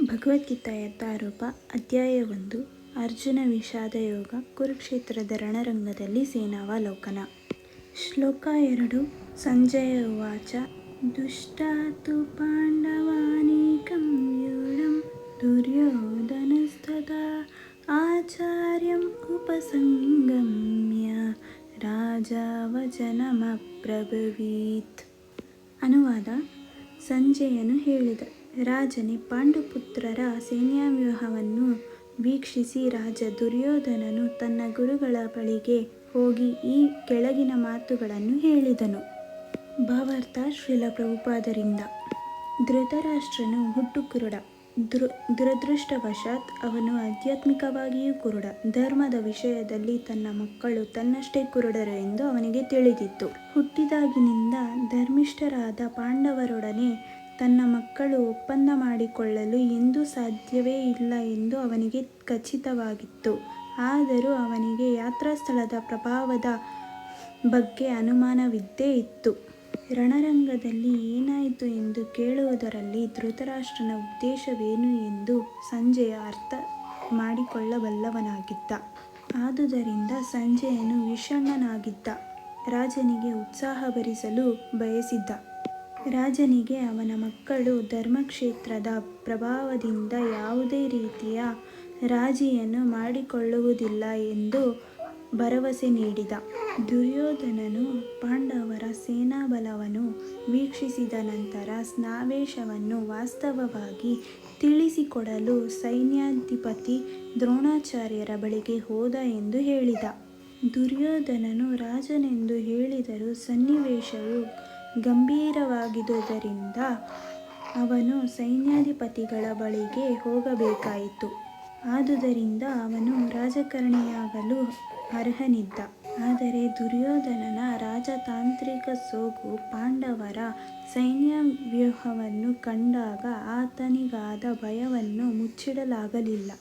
ಭಗವದ್ಗೀತೆಯ ಅಧ್ಯಾಯ ಒಂದು, ಅರ್ಜುನ ವಿಷಾದ ಯೋಗ ಕುರುಕ್ಷೇತ್ರದ ರಣರಂಗದಲ್ಲಿ ಸೇನಾವಲೋಕನ. ಶ್ಲೋಕ ಎರಡು, ಸಂಜಯ ಉವಾಚ, ದುಷ್ಟಾತು ಪಾಂಡವಾನೇಕಂ ವ್ಯೂಢಂ ದುರ್ಯೋಧನಸ್ತಥಾ ಆಚಾರ್ಯಂ ಉಪಸಂಗಮ್ಯ ರಾಜ ಪ್ರಭವೀತ್ ಅನುವಾದ ಸಂಜಯನು ಹೇಳಿದ. ರಾಜನೇ ಪಾಂಡುಪುತ್ರರ ಸೈನ್ಯವ್ಯೂಹವನ್ನು ವೀಕ್ಷಿಸಿ ರಾಜ ದುರ್ಯೋಧನನು ತನ್ನ ಗುರುಗಳ ಬಳಿಗೆ ಹೋಗಿ ಈ ಕೆಳಗಿನ ಮಾತುಗಳನ್ನು ಹೇಳಿದನು. ಭಾವಾರ್ಥ ಶ್ರೀಲ ಪ್ರಭುಪಾದರಿಂದ. ಧೃತರಾಷ್ಟ್ರನು ಹುಟ್ಟು ಕುರುಡ ದುರ್, ದುರದೃಷ್ಟವಶಾತ್ ಅವನು ಆಧ್ಯಾತ್ಮಿಕವಾಗಿಯೂ ಕುರುಡ. ಧರ್ಮದ ವಿಷಯದಲ್ಲಿ ತನ್ನ ಮಕ್ಕಳು ತನ್ನಷ್ಟೇ ಕುರುಡರು ಎಂದು ಅವನಿಗೆ ತಿಳಿದಿತ್ತು. ಹುಟ್ಟಿದಾಗಿನಿಂದ ಧರ್ಮಿಷ್ಠರಾದ ಪಾಂಡವರೊಡನೆ ತನ್ನ ಮಕ್ಕಳು ಒಪ್ಪಂದ ಮಾಡಿಕೊಳ್ಳಲು ಎಂದೂ ಸಾಧ್ಯವೇ ಇಲ್ಲ ಎಂದು ಅವನಿಗೆ ಖಚಿತವಾಗಿತ್ತು. ಆದರೂ ಅವನಿಗೆ ಯಾತ್ರಾಸ್ಥಳದ ಪ್ರಭಾವದ ಬಗ್ಗೆ ಅನುಮಾನವಿದ್ದೇ ಇತ್ತು. ರಣರಂಗದಲ್ಲಿ ಏನಾಯಿತು ಎಂದು ಕೇಳುವುದರಲ್ಲಿ ಧೃತರಾಷ್ಟ್ರನ ಉದ್ದೇಶವೇನು ಎಂದು ಸಂಜೆಯ ಅರ್ಥ ಮಾಡಿಕೊಳ್ಳಬಲ್ಲವನಾಗಿದ್ದ. ಆದುದರಿಂದ ಸಂಜೆಯನ್ನು ವಿಷಣ್ಣನಾಗಿದ್ದ. ರಾಜನಿಗೆ ಉತ್ಸಾಹ ಭರಿಸಲು ಬಯಸಿದ್ದ. ರಾಜನಿಗೆ ಅವನ ಮಕ್ಕಳು ಧರ್ಮಕ್ಷೇತ್ರದ ಪ್ರಭಾವದಿಂದ ಯಾವುದೇ ರೀತಿಯ ರಾಜಿಯನ್ನು ಮಾಡಿಕೊಳ್ಳುವುದಿಲ್ಲ ಎಂದು ಭರವಸೆ ನೀಡಿದ. ದುರ್ಯೋಧನನು ಪಾಂಡವರ ಸೇನಾಬಲವನ್ನು ವೀಕ್ಷಿಸಿದ ನಂತರ ಸ್ನಾವೇಶವನ್ನು ವಾಸ್ತವವಾಗಿ ತಿಳಿಸಿಕೊಡಲು ಸೈನ್ಯಾಧಿಪತಿ ದ್ರೋಣಾಚಾರ್ಯರ ಬಳಿಗೆ ಹೋದ ಎಂದು ಹೇಳಿದ. ದುರ್ಯೋಧನನು ರಾಜನೆಂದು ಹೇಳಿದರೂ ಸನ್ನಿವೇಶವು ಗಂಭೀರವಾಗಿದ್ದುದರಿಂದ ಅವನು ಸೈನ್ಯಾಧಿಪತಿಗಳ ಬಳಿಗೆ ಹೋಗಬೇಕಾಯಿತು. ಆದುದರಿಂದ ಅವನು ರಾಜಕಾರಣಿಯಾಗಲು ಅರ್ಹನಿದ್ದ. ಆದರೆ ದುರ್ಯೋಧನನ ರಾಜತಾಂತ್ರಿಕ ಸೋಗು ಪಾಂಡವರ ಸೈನ್ಯವ್ಯೂಹವನ್ನು ಕಂಡಾಗ ಆತನಿಗಾದ ಭಯವನ್ನು ಮುಚ್ಚಿಡಲಾಗಲಿಲ್ಲ.